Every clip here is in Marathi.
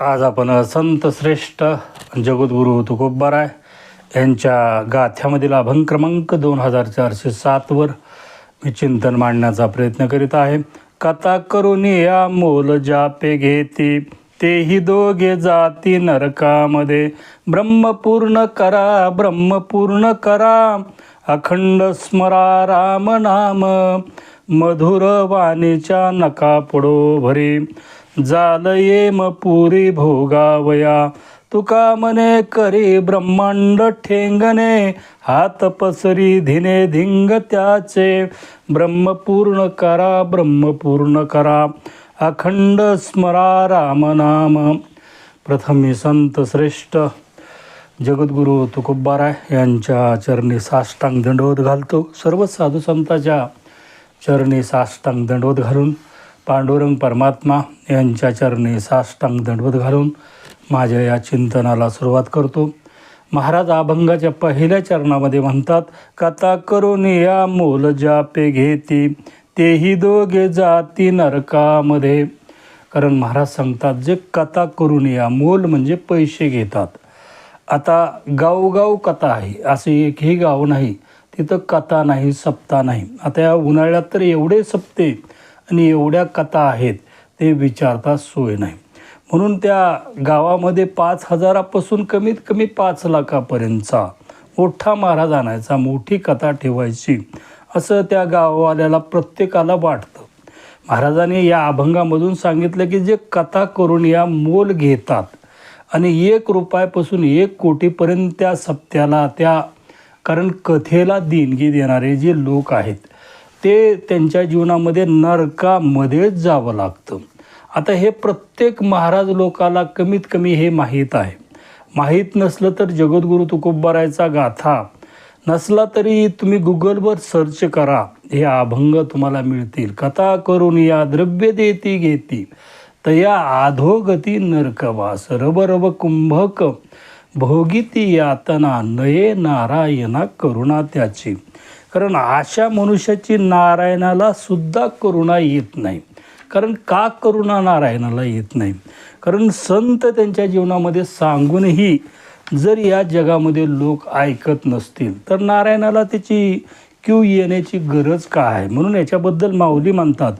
आज आपण संत श्रेष्ठ जगद्गुरू तुकोबाराय यांच्या गाथ्यामधील अभंग क्रमांक दोन हजार चारशे सातवर मी चिंतन मांडण्याचा प्रयत्न करीत आहे. कथा करून या मोल जापे घेते तेही दोघे जाती नरकामध्ये. ब्रह्मपूर्ण करा ब्रह्मपूर्ण करा अखंड स्मरा राम नाम. मधुर वाणीच्या नका पुडो भरे. जाल येम पुरी भोगावया. तुका मने करी ब्रह्मांड ठेंगणे हात पसरी धिने धिंग त्याचे. ब्रह्मपूर्ण करा ब्रह्मपूर्ण करा. अखंड स्मरा राम नाम. प्रथमी संत श्रेष्ठ जगद्गुरू तुकोबाराय यांच्या चरणी साष्टांग दंडवत घालतो. सर्व साधू संतांच्या चरणी साष्टांग दंडवत घालून पांडुरंग परमात्मा यांच्या चरणी साष्टांग दंडवत घालून माझ्या या चिंतनाला सुरुवात करतो. महाराज अभंगाच्या पहिल्या चरणामध्ये म्हणतात कथा करून या मोल जापे घेती तेही दोघे जाती नरकामध्ये. कारण महाराज सांगतात जे कथा करून या मोल म्हणजे पैसे घेतात. आता गावगाव कथा आहे असे एकही गाव नाही तिथं कथा नाही सप्ता नाही. आता या उन्हाळ्यात तर एवढे सप्ते आणि एवढ्या कथा आहेत ते विचारता सोय नाही. म्हणून त्या गावामध्ये पाच हजारापासून कमीत कमी पाच लाखापर्यंतचा मोठा महाराज आणायचा मोठी कथा ठेवायची असं त्या गाववाल्याला प्रत्येकाला वाटतं. महाराजांनी या अभंगामधून सांगितलं की जे कथा करून या मोल घेतात आणि एक रुपयापासून एक कोटीपर्यंत त्या सप्त्याला त्या कारण कथेला देणगी देणारे जे लोक आहेत ते त्यांच्या जीवनामध्ये नरकामध्येच जावं लागतं. आता हे प्रत्येक महाराज लोकाला कमीत कमी हे माहीत आहे. माहीत नसलं तर जगद्गुरू तुकोबारायचा गाथा. नसला तरी तुम्ही गुगलवर सर्च करा. हे अभंग तुम्हाला मिळतील. कथा करून या द्रव्य देती घेती. तया आधोगती नरकवास. रब रब कुंभक. भोगिती यातना. नये नारायणा करुणा त्याची. कारण अशा मनुष्याची नारायणाला सुद्धा करुणा येत नाही. कारण का करुणा नारायणाला येत नाही? कारण संत त्यांच्या जीवनामध्ये सांगूनही जर या जगामध्ये लोक ऐकत नसतील तर नारायणाला त्याची क्यू येण्याची गरज का आहे? म्हणून याच्याबद्दल माऊली म्हणतात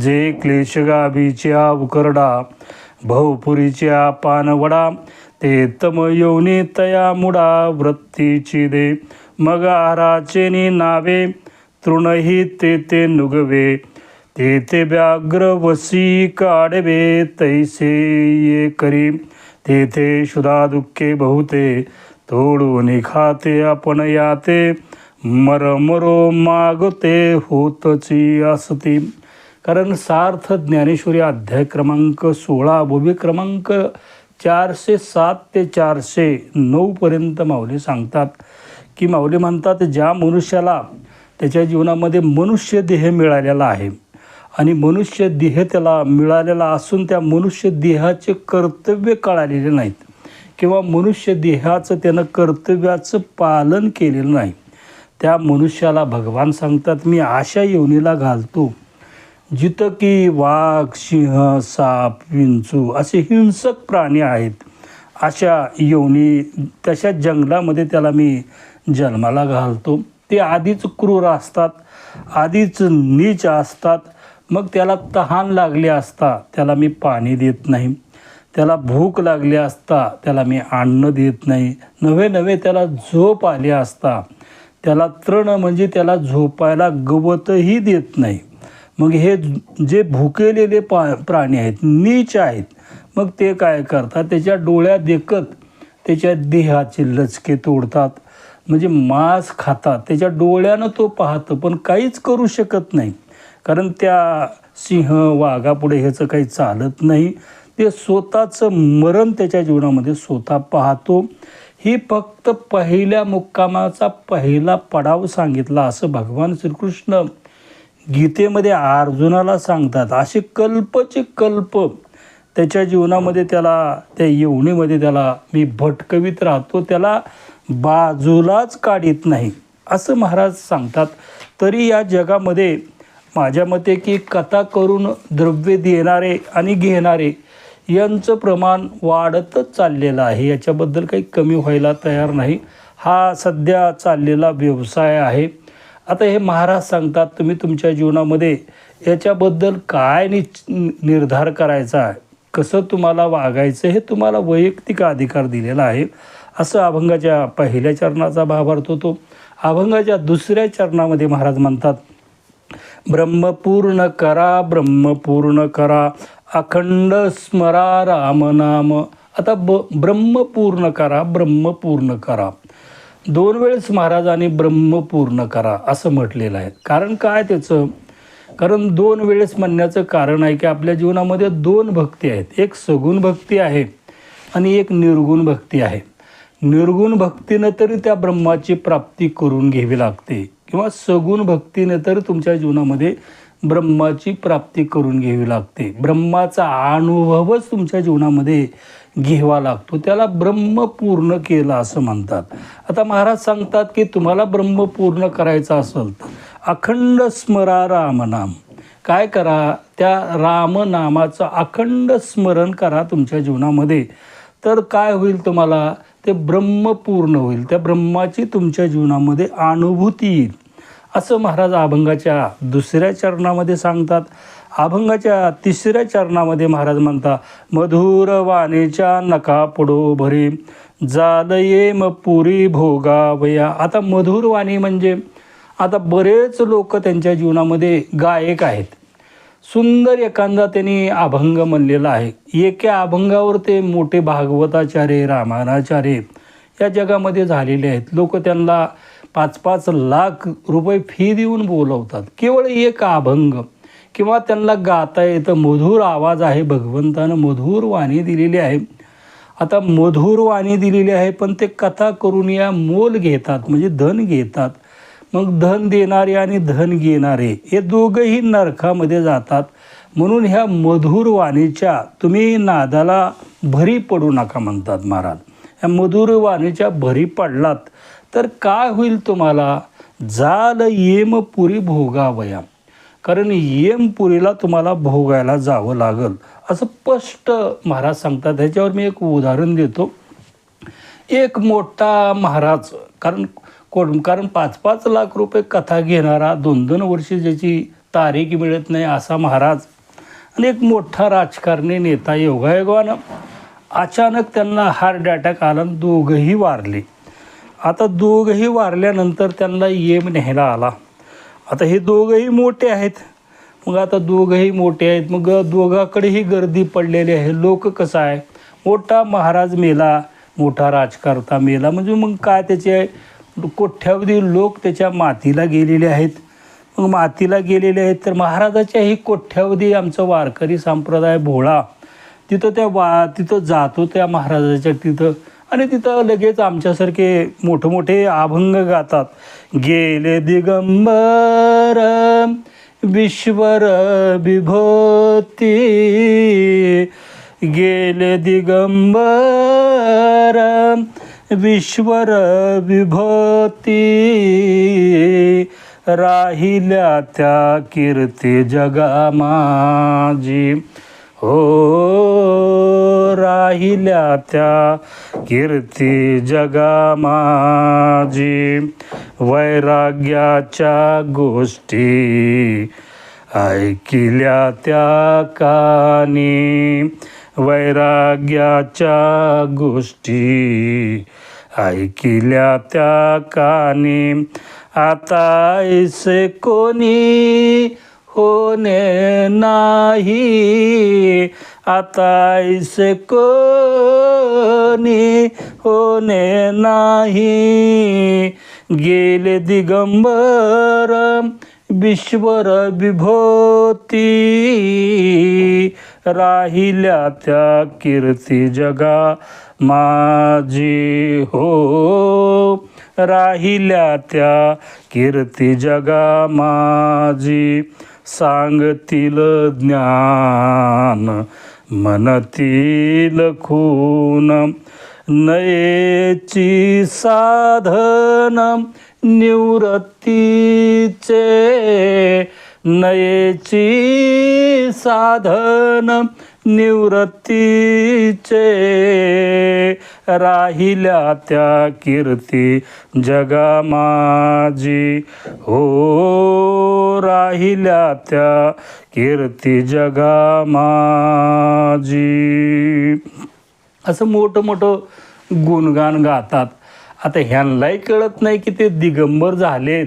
जे क्लेशगाभीच्या उकरडा भवपुरीच्या पानवडा ते तम योनी तया मुडा वृत्तीची दे मग आराचेनी नावे तृणही ते ते नुगवे. ते ते व्याघ्र वसी काढवे तैसे ये करी. तेथे शुदा दुःखे बहुते तोडून खाते आपण याते. मरमरो मागते होतची असती कारण सार्थ ज्ञानेश्वरी अध्याय क्रमांक सोळा भूमी क्रमांक चारशे सात ते चारशे नऊपर्यंत माऊली सांगतात. की माऊली म्हणतात ज्या मनुष्याला त्याच्या जीवनामध्ये मनुष्य देह मिळालेला आहे आणि मनुष्य देह त्याला मिळालेला असून त्या मनुष्य देहाचे कर्तव्य कळालेले नाहीत किंवा मनुष्य देहाचं त्यानं कर्तव्याचं पालन केलेलं नाही. त्या मनुष्याला भगवान सांगतात मी आशा योनीला घालतो जिथं की वाघ सिंह साप विंचू असे हिंसक प्राणी आहेत. अशा योनी तशा जंगलामध्ये त्याला मी जन्माला घालतो. ते आधीच क्रूर असतात आधीच नीच असतात. मग त्याला तहान लागली असता त्याला मी पाणी देत नाही. त्याला भूक लागली असता त्याला मी अन्न देत नाही. नवे नवे त्याला झोप आली असता. त्याला तृण म्हणजे त्याला झोपायला गवतही देत नाही. मग हे जे भुकेलेले पा प्राणी आहेत नीच आहेत मग ते काय करतात? त्याच्या डोळ्या देखत त्याच्या देहाचे लचके तोडतात. म्हणजे मांस खातात. त्याच्या डोळ्यानं तो पाहतं पण काहीच करू शकत नाही. कारण त्या सिंह वाघापुढे ह्याचं काही चालत नाही. ते स्वतःचं मरण त्याच्या जीवनामध्ये स्वतः पाहतो. ही फक्त पहिल्या मुक्कामाचा पहिला पडाव सांगितला असं भगवान श्रीकृष्ण गीतेमध्ये अर्जुनाला सांगतात असे कल्पचे कल्प त्याच्या जीवनामध्ये त्याला त्या येवणीमध्ये त्याला मी भटकवीत राहतो त्याला बाजूलाच काढीत नाही. असं महाराज सांगतात. तरी या जगामध्ये माझ्या मते की कथा करून द्रव्य देणारे आणि घेणारे यांचं प्रमाण वाढतच चाललेलं आहे. याच्याबद्दल काही कमी व्हायला तयार नाही. हा सध्या चाललेला व्यवसाय आहे. आता हे महाराज सांगतात तुम्ही तुमच्या जीवनामध्ये याच्याबद्दल काय नि निर्धार करायचा आहे? कसं तुम्हाला वागायचं हे तुम्हाला वैयक्तिक अधिकार दिलेला आहे. असं अभंगाच्या पहिल्या चरणाचा भावार्थ होतो अभंगाच्या दुसऱ्या चरणामध्ये महाराज म्हणतात ब्रह्मपूर्ण करा ब्रह्मपूर्ण करा अखंड स्मरा रामनाम आता ब ब्रह्मपूर्ण करा ब्रह्मपूर्ण करा. दोन वेळेस महाराजांनी ब्रह्म पूर्ण करा असं म्हटलेलं आहे. कारण काय त्याचं? कारण दोन वेळेस म्हणण्याचं कारण आहे की आपल्या जीवनामध्ये दोन भक्ती आहेत. एक सगुण भक्ती आहे आणि एक निर्गुण भक्ती आहे. निर्गुण भक्तीनं तरी त्या ब्रह्माची प्राप्ती करून घ्यावी लागते. किंवा सगुण भक्तीने तर तुमच्या जीवनामध्ये ब्रह्माची प्राप्ती करून घ्यावी लागते. ब्रह्माचा अनुभवच तुमच्या जीवनामध्ये घ्यावा लागतो. त्याला ब्रह्म पूर्ण केलं असं म्हणतात. आता महाराज सांगतात की तुम्हाला ब्रह्म पूर्ण करायचं असेल तर अखंड स्मरा रामनाम. काय करा? त्या रामनामाचं अखंड स्मरण करा तुमच्या जीवनामध्ये. तर काय होईल तुम्हाला? ते ब्रह्म पूर्ण होईल. त्या ब्रह्माची तुमच्या जीवनामध्ये अनुभूती येईल. असं महाराज अभंगाच्या दुसऱ्या चरणामध्ये सांगतात. अभंगाच्या तिसऱ्या चरणामध्ये महाराज म्हणता मधुर वाणीच्या नका पडो भरी जालये म पुरी भोगावया. आता मधुर वाणी म्हणजे आता बरेच लोक त्यांच्या जीवनामध्ये गायक आहेत. सुंदर एखादा त्यांनी अभंग म्हणलेला आहे. एका अभंगावर ते मोठे भागवताचार्य रामानाचार्य या जगामध्ये झालेले आहेत. लोक त्यांना पाच पाच लाख रुपये फी देऊन बोलवतात. केवळ एक अभंग किंवा त्यांना गाता येतं मधुर आवाज आहे. भगवंतानं मधुर वाणी दिलेली आहे. आता मधुर वाणी दिलेली आहे पण ते कथा करून या मोल घेतात म्हणजे धन घेतात. मग धन देणारे आणि धन घेणारे हे दोघंही नरकामध्ये जातात. म्हणून ह्या मधुर वाणीच्या तुम्ही नादाला भरी पडू नका म्हणतात महाराज. ह्या मधुर वाणीच्या भरी पडलात. तर काय होईल तुम्हाला? जाल येमपुरी भोगावया कारण येमपुरीला तुम्हाला भोगायला जावं लागल. असं स्पष्ट महाराज सांगतात. ह्याच्यावर मी एक उदाहरण देतो. एक मोठा महाराज कारण कोण कारण पाच पाच लाख रुपये कथा घेणारा दोन दोन वर्ष ज्याची तारीख मिळत नाही असा महाराज. आणि एक मोठा राजकारणी नेता योगायोगानं अचानक त्यांना हार्ट अटॅक आला दोघंही वारले. आता दोघंही वारल्यानंतर त्यांना येम न्यायला आला. आता हे दोघंही मोठे आहेत. मग आता दोघंही मोठे आहेत. मग दोघाकडेही गर्दी पडलेली आहे. लोक कसं आहे? मोठा महाराज मेला मोठा राजकर्ता मेला. म्हणजे मग काय त्याचे कोठ्यावधी लोक त्याच्या मातीला गेलेले आहेत? मग मातीला गेलेले आहेत तर महाराजाच्याही कोठ्यावधी आमचं वारकरी संप्रदाय भोळा. तिथं त्या वा तिथं जातो त्या महाराजाच्या तिथं. आणि तिथं लगेच आमच्यासारखे मोठे मोठे अभंग गातात. गेले दिगंबर विश्वर विभोती. गेले दिगंबर विश्वर विभोती. राहिल्या त्या कीर्ती जगा माझी. हो. राहिल्या त्या कीर्ती जगा माझी. वैराग्याच्या गोष्टी ऐकिल्या त्या कानी. वैराग्याच्या गोष्टी ऐकिल्या त्या कानी. आता ऐसे कोणी होणे नाही. आता ऐसे कोणी होणे नाही. गेले दिगंबर विश्वर विभोती. राहिल्या त्या कीर्ती जगा माझी हो. राहिल्या त्या कीर्ती जगा माझी सांगतील ज्ञान. मनतील खून नयेची साधन निवृत्तीचे नयेची साधन निवृत्तीचे. राहिल्या त्या कीर्ती जगा माझी. हो राहिल्या त्या कीर्ती जगा माझी. असं मोठं मोठं गुणगान गातात. आता ह्यांनाही कळत नाही की ते दिगंबर झालेत.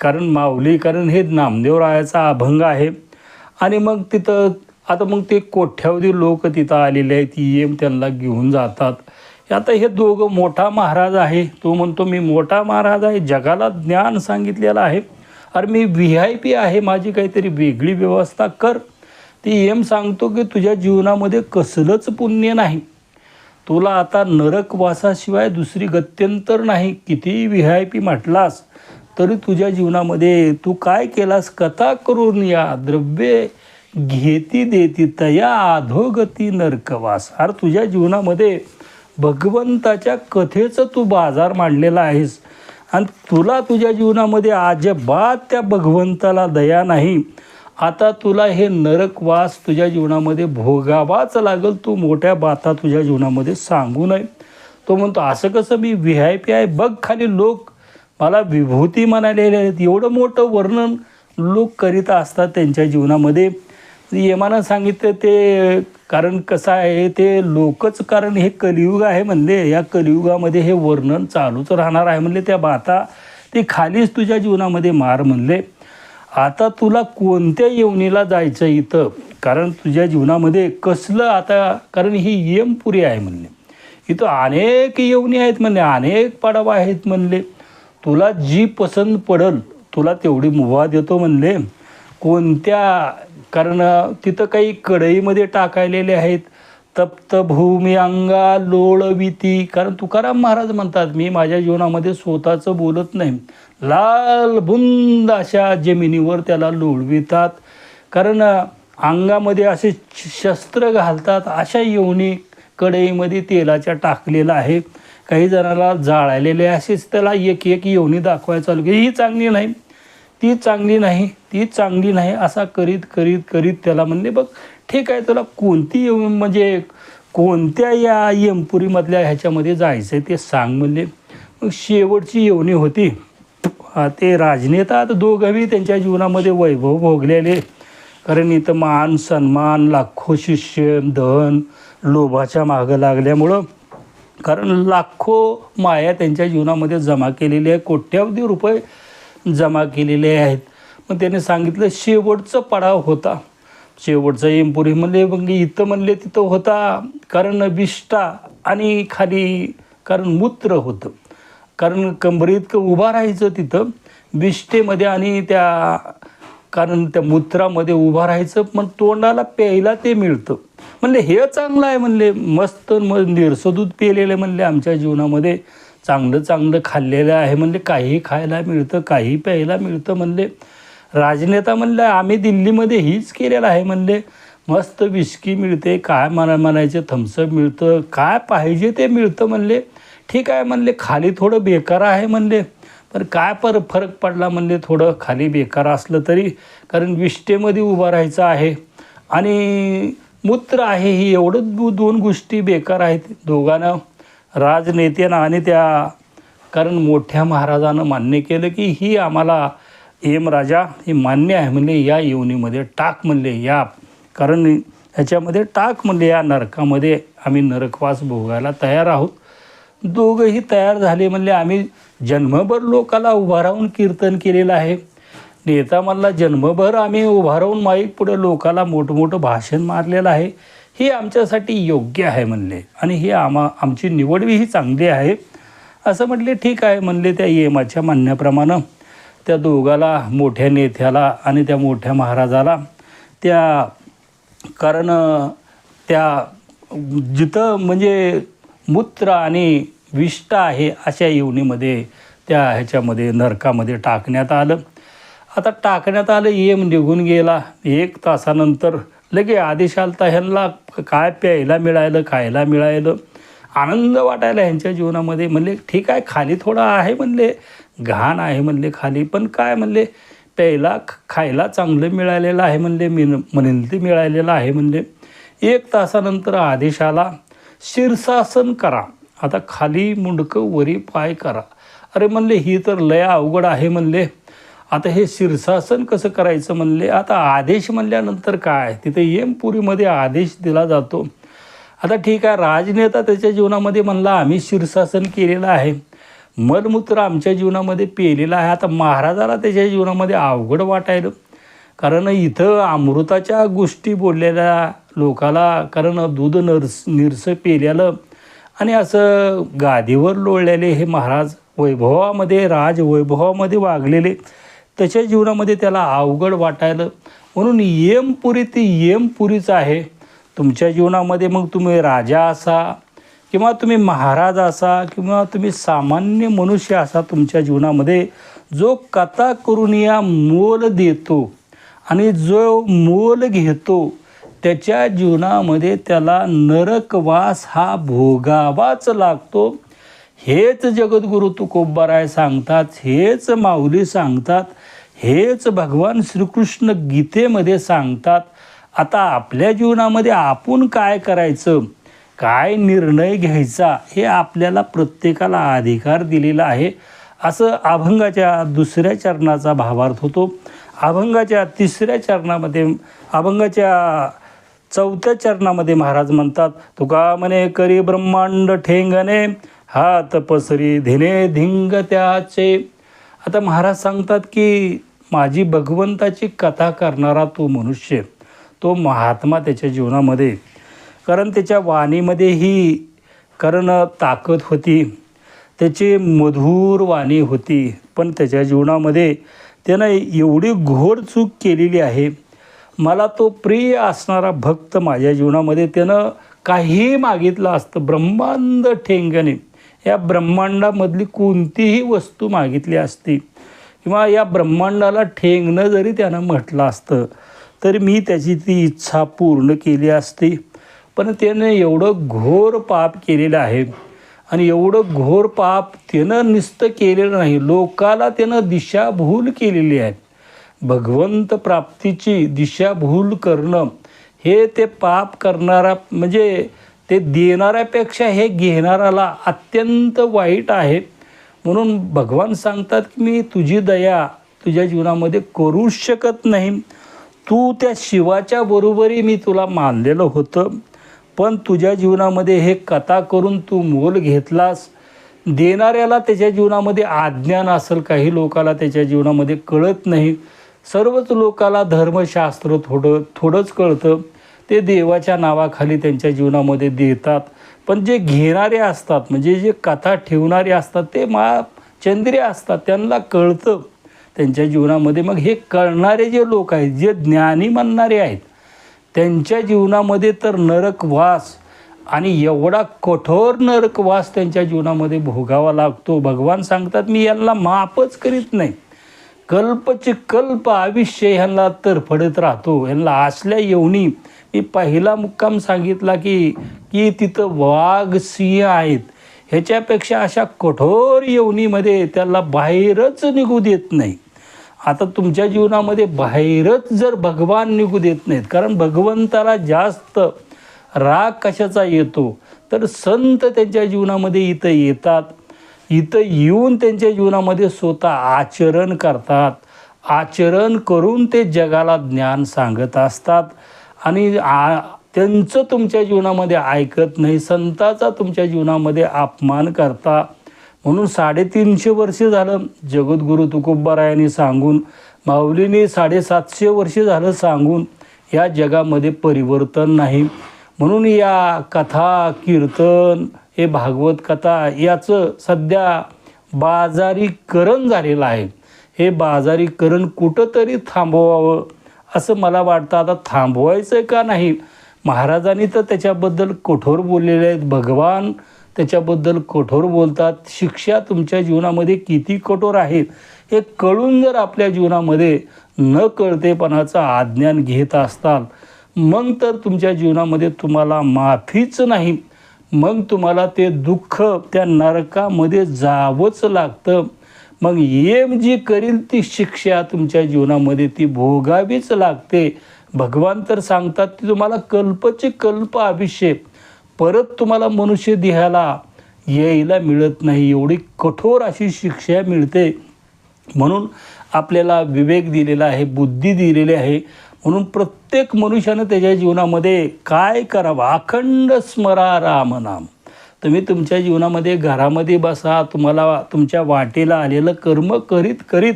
कारण माऊली कारण हे नामदेवरायाचा अभंग आहे. आणि मग तिथं आता मग ते कोठ्यावधी लोक तिथं आलेले आहेत येम त्यांना घेऊन जातात. आता हे दोघं मोठा महाराज आहे. तो म्हणतो मी मोठा महाराज आहे जगाला ज्ञान सांगितलेलं आहे. अरे मी व्ही आय पी आहे माझी काहीतरी वेगळी व्यवस्था कर. ती एम सांगतो की तुझ्या जीवनामध्ये कसलंच पुण्य नाही. तुला आता नरकवासाशिवाय दुसरी गत्यंतर नाही. कितीही व्ही आय पी म्हटलास तरी तुझ्या जीवनामध्ये तू काय केलास? कथा करून या द्रव्ये घेती देती तया अधोगती नरकवास. अर तुझ्या जीवनामध्ये भगवंताच्या कथेचं तू बाजार मांडलेला आहेस. आणि तुला तुझ्या जीवनामध्ये अजिबात त्या भगवंताला दया नाही. आता तुला हे नरकवास तुझ्या जीवनामध्ये भोगावाच लागल तू मोठ्या बाता तुझ्या जीवनामध्ये सांगू नये. तो म्हणतो असं कसं मी व्ही आय पी आहे? बघ खाली लोक. मला विभूती म्हणालेले आहेत. एवढं मोठं वर्णन लोक करीत असतात त्यांच्या जीवनामध्ये. यमानं सांगितलं ते कारण कसं आहे? ते लोकच कारण हे कलियुग आहे म्हणले. या कलियुगामध्ये हे वर्णन चालूच राहणार आहे म्हणले. त्या बाता ते खालीच तुझ्या जीवनामध्ये मार म्हणले. आता तुला कोणत्या येवणीला जायचं इथं? कारण तुझ्या जीवनामध्ये कसलं आता कारण ही यमपुरी आहे म्हणले. इथं अनेक येवणी आहेत म्हणले अनेक पाडव आहेत म्हणले. तुला जी पसंत पडल तुला तेवढी मुभा देतो म्हणले. कोणत्या कारण तिथं काही कढईमध्ये टाकायलेले आहेत. तप्त भूमी अंगा लोळविती कारण तुकाराम महाराज म्हणतात मी माझ्या जीवनामध्ये स्वतःचं बोलत नाही. लाल बुंद अशा जमिनीवर त्याला लोळवितात कारण अंगामध्ये असे शस्त्र घालतात अशा योनी कढईमध्ये तेलाच्या टाकलेलं आहे. काही जणाला जाळलेले असेच त्याला एक एक योनी दाखवायला चालू की ही चांगली नाही. ती चांगली नाही ती चांगली नाही असा करीत करीत करीत त्याला म्हणले बघ ठीक आहे तुला कोणती म्हणजे कोणत्या या यमपुरीमधल्या ह्याच्यामध्ये जायचं आहे ते सांग म्हणले. मग शेवटची येवणी होती. ते राजनेता आता दोघंही त्यांच्या जीवनामध्ये वैभव भोगलेले. कारण इथं मान सन्मान लाखो शिष्य धन लोभाच्या मागं लागल्यामुळं कारण लाखो माया त्यांच्या जीवनामध्ये जमा केलेली आहे. कोट्यावधी रुपये जमा केलेले आहेत. मग त्याने सांगितलं शेवटचं पडाव होता. शेवटचं एमपुरी म्हणले मग इथं म्हणले तिथं होता कारण विष्टा आणि खाली कारण मूत्र होतं. कारण कंबरीत उभा राहायचं तिथं विष्टेमध्ये आणि त्या कारण त्या मूत्रामध्ये उभा राहायचं पण तोंडाला प्यायला ते मिळतं. म्हणले हे चांगलं आहे म्हणले मस्त मग निरसं दूध पिलेलं म्हणले आमच्या जीवनामध्ये. चांगलं चांगलं खाल्लेलं आहे म्हणले काही खायला मिळतं काही प्यायला मिळतं म्हणले. राजनेता म्हणले आम्ही दिल्लीमध्ये हीच केलेलं आहे म्हणले. मस्त विस्की मिळते काय मना म्हणायचे थम्सअप मिळतं काय पाहिजे ते मिळतं म्हणले. ठीक आहे म्हणले खाली थोडं बेकार आहे म्हणले. पण काय पर फरक पडला म्हणले थोडं खाली बेकार असलं तरी कारण विष्टेमध्ये उभं राहायचं आहे. आणि मूत्र आहे ही एवढं दोन गोष्टी बेकार आहेत. दोघांना राजनेत्यानं आणि त्या कारण मोठ्या महाराजानं मान्य केलं की ही आम्हाला एम राजा हे मान्य आहे म्हणले या योनीमध्ये टाक म्हणले या कारण ह्याच्यामध्ये टाक म्हणले या नरकामध्ये आम्ही नरकवास भोगायला तयार आहोत. दोघंही तयार झाले म्हणले आम्ही जन्मभर लोकाला उभा राहून कीर्तन केलेलं आहे. नेता म्हणला जन्मभर आम्ही उभा राहून माईक पुढे लोकाला मोठमोठं भाषण मारलेलं आहे. हे आमच्यासाठी योग्य आहे म्हणले. आणि हे आमा आमची निवडवी ही चांगली आहे. असं म्हटले ठीक आहे म्हणले त्या येमाच्या म्हणण्याप्रमाणे त्या दोघाला मोठ्या नेत्याला आणि त्या मोठ्या महाराजाला त्या कारण त्या जिथं म्हणजे मूत्र आणि विष्ट आहे अशा येवणीमध्ये त्या ह्याच्यामध्ये नरकामध्ये टाकण्यात आलं. आता टाकण्यात आलं येम निघून गेला. एक तासानंतर लगे आदेश आलता ह्यांना काय प्यायला मिळालं खायला मिळालं आनंद वाटायला ह्यांच्या जीवनामध्ये. म्हणले ठीक आहे खाली थोडा आहे म्हणले. घाण आहे म्हणले खाली. पण काय म्हणले. प्यायला ख- खायला चांगलं मिळालेलं आहे म्हणले. मिन मिळालेलं आहे म्हणले. एक तासानंतर आदेश आला शीर्षासन करा. आता खाली मुंडकं वरी पाय करा. अरे म्हणले ही तर लय अवघड आहे म्हणले. आता हे शीर्षासन कसं करायचं म्हणले? आता आदेश म्हणल्यानंतर काय? तिथे येमपुरीमध्ये आदेश दिला जातो. आता ठीक आहे राजनेता त्याच्या जीवनामध्ये म्हणला आम्ही शीर्षासन केलेलं आहे. मलमूत्र आमच्या जीवनामध्ये पेलेलं आहे. आता महाराजाला त्याच्या जीवनामध्ये अवघड वाटायलं. कारण इथं अमृताच्या गोष्टी बोललेल्या लोकाला कारण दूध नर्स निरस पेल्यालं आणि असं गादीवर लोळलेले हे महाराज वैभवामध्ये राज वैभवामध्ये वागलेले. त्याच्या जीवनामध्ये त्याला अवघड वाटायलं. म्हणून येमपुरी ती येमपुरीच आहे. तुमच्या जीवनामध्ये मग तुम्ही राजा असा किंवा तुम्ही महाराज असा किंवा तुम्ही सामान्य मनुष्य असा तुमच्या जीवनामध्ये जो कथा करून या मोल देतो आणि जो मोल घेतो त्याच्या जीवनामध्ये त्याला नरकवास हा भोगावाच लागतो. हेच जगद्गुरु तुकोबाराय सांगतात हेच माऊली सांगतात हेच भगवान श्रीकृष्ण गीतेमध्ये सांगतात आता आपल्या जीवनामध्ये आपण काय करायचं? काय निर्णय घ्यायचा? हे आपल्याला प्रत्येकाला अधिकार दिलेला आहे. असं अभंगाच्या दुसऱ्या चरणाचा भावार्थ होतो. अभंगाच्या तिसऱ्या चरणामध्ये अभंगाच्या चौथ्या चरणामध्ये महाराज म्हणतात तुका म्हणे करी ब्रह्मांड ठेंगणे हात पसरी धिने धिंग त्याचे. आता महाराज सांगतात की माझी भगवंताची कथा करणारा तो मनुष्य तो महात्मा त्याच्या जीवनामध्ये. कारण त्याच्या वाणीमध्येही कारण ताकद होती. त्याची मधुर वाणी होती. पण त्याच्या जीवनामध्ये त्यानं एवढी घोर चूक केलेली आहे. मला तो प्रिय असणारा भक्त माझ्या जीवनामध्ये त्यानं काहीही मागितलं असतं. ब्रह्मांड ठेंगणे. या ब्रह्मांडामधली कोणतीही वस्तू मागितली असती. किंवा या ब्रह्मांडाला ठेंगणं जरी त्यानं म्हटलं असतं तरी मी त्याची ती इच्छा पूर्ण केली असती. पण त्यानं एवढं घोर पाप केलेलं आहे आणि एवढं घोर पाप त्यानं निस्त केलेलं नाही लोकाला त्यानं दिशाभूल केलेली आहे भगवंत प्राप्तीची दिशाभूल करणं हे ते पाप करणारा म्हणजे ते देणाऱ्यापेक्षा हे घेणाऱ्याला अत्यंत वाईट आहे. म्हणून भगवान सांगतात की मी तुझी दया तुझ्या जीवनामध्ये करूच शकत नाही. तू त्या शिवाच्या बरोबरी मी तुला मानलेलं होतं. पण तुझ्या जीवनामध्ये हे कथा करून तू मोल घेतलास. देणाऱ्याला त्याच्या जीवनामध्ये आज्ञान असेल काही लोकाला त्याच्या जीवनामध्ये कळत नाही. सर्वच लोकाला धर्मशास्त्र थोडं थोडंच कळतं. ते देवाच्या नावाखाली त्यांच्या जीवनामध्ये देतात. पण जे घेणारे असतात म्हणजे जे कथा ठेवणारे असतात ते मा चंद्रे असतात त्यांना कळतं. त्यांच्या जीवनामध्ये मग हे कळणारे जे लोक आहेत जे ज्ञानी म्हणणारे आहेत त्यांच्या जीवनामध्ये तर नरकवास आणि एवढा कठोर नरकवास त्यांच्या जीवनामध्ये भोगावा लागतो. भगवान सांगतात मी यांना माफच करीत नाही. कल्पचे कल्प आयुष्य ह्यांना तर पडत राहतो. यांना असल्या येवणी मी पहिला मुक्काम सांगितला की की तिथं वाघ सिंह आहेत. ह्याच्यापेक्षा अशा कठोर येवणीमध्ये त्याला बाहेरच निघू देत नाही. आता तुमच्या जीवनामध्ये बाहेरच जर भगवान निघू देत नाहीत कारण भगवंताला जास्त राग कशाचा येतो? तर संत त्यांच्या जीवनामध्ये इथं येतात. इथं येऊन त्यांच्या जीवनामध्ये स्वतः आचरण करतात. आचरण करून ते जगाला ज्ञान सांगत असतात. आणि आ त्यांचं तुमच्या जीवनामध्ये ऐकत नाही संताचा तुमच्या जीवनामध्ये अपमान करता. म्हणून साडेतीनशे वर्ष झालं जगद्गुरू तुकोबारायांनी सांगून माऊलीने साडेसातशे वर्ष झालं सांगून या जगामध्ये परिवर्तन नाही. म्हणून या कथा कीर्तन हे भागवत कथा याचं सध्या बाजारीकरण झालेलं आहे. हे बाजारीकरण कुठंतरी थांबवावं. असं मला वाटतं. आता थांबवायचं आहे का नाही? महाराजांनी तर त्याच्याबद्दल कठोर बोललेले आहेत. भगवान त्याच्याबद्दल कठोर बोलतात. शिक्षा तुमच्या जीवनामध्ये किती कठोर आहेत हे कळून जर आपल्या जीवनामध्ये न कळतेपणाचं आज्ञान घेत असताल मग तर तुमच्या जीवनामध्ये तुम्हाला माफीच नाही. मग तुम्हाला ते दुःख त्या नरकामध्ये जावंच लागतं. मग येम जी करील ती शिक्षा तुमच्या जीवनामध्ये ती भोगावीच लागते. भगवान तर सांगतात ती तुम्हाला कल्पचे कल्प अभिषेक परत तुम्हाला मनुष्य देहाला यायला मिळत नाही. एवढी कठोर अशी शिक्षा मिळते. म्हणून आपल्याला विवेक दिलेला आहे बुद्धी दिलेली आहे. म्हणून प्रत्येक मनुष्यानं त्याच्या जीवनामध्ये काय करावं? अखंड स्मरा राम नाम. तुम्ही तुमच्या जीवनामध्ये घरामध्ये बसा तुम्हाला तुमच्या वाटेला आलेलं कर्म करीत करीत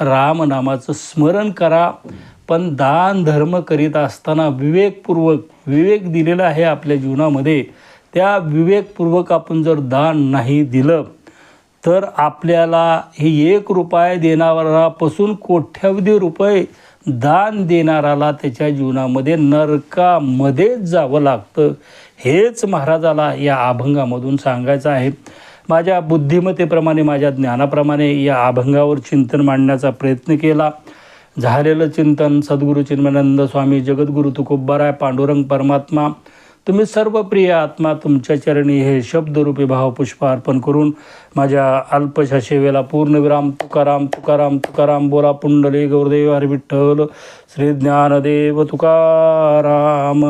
रामनामाचं स्मरण करा. पण दान धर्म करीत असताना विवेकपूर्वक विवेक दिलेला आहे आपल्या जीवनामध्ये. त्या विवेकपूर्वक आपण जर दान नाही दिलं तर आपल्याला हे एक रुपये देणारापासून कोट्यावधी रुपये दान देणाराला त्याच्या जीवनामध्ये नरकामध्येच जावं लागतं. हेच महाराजाला या अभंगामधून सांगायचं आहे. माझ्या बुद्धिमतेप्रमाणे माझ्या ज्ञानाप्रमाणे या अभंगावर चिंतन मांडण्याचा प्रयत्न केला. झालेलं चिंतन सद्गुरू चिन्मानंद स्वामी जगद्गुरु तुकोबाराय पांडुरंग परमात्मा तुम्ही सर्व प्रिय आत्मा तुमच्या चरणी हे शब्दरूपी भावपुष्प अर्पण करून माझ्या अल्पशा सेवेला पूर्णविराम तुकाराम तुकाराम तुकाराम बोला पुंडले गौरदेव हरी विठ्ठल श्री ज्ञानदेव तुकाराम.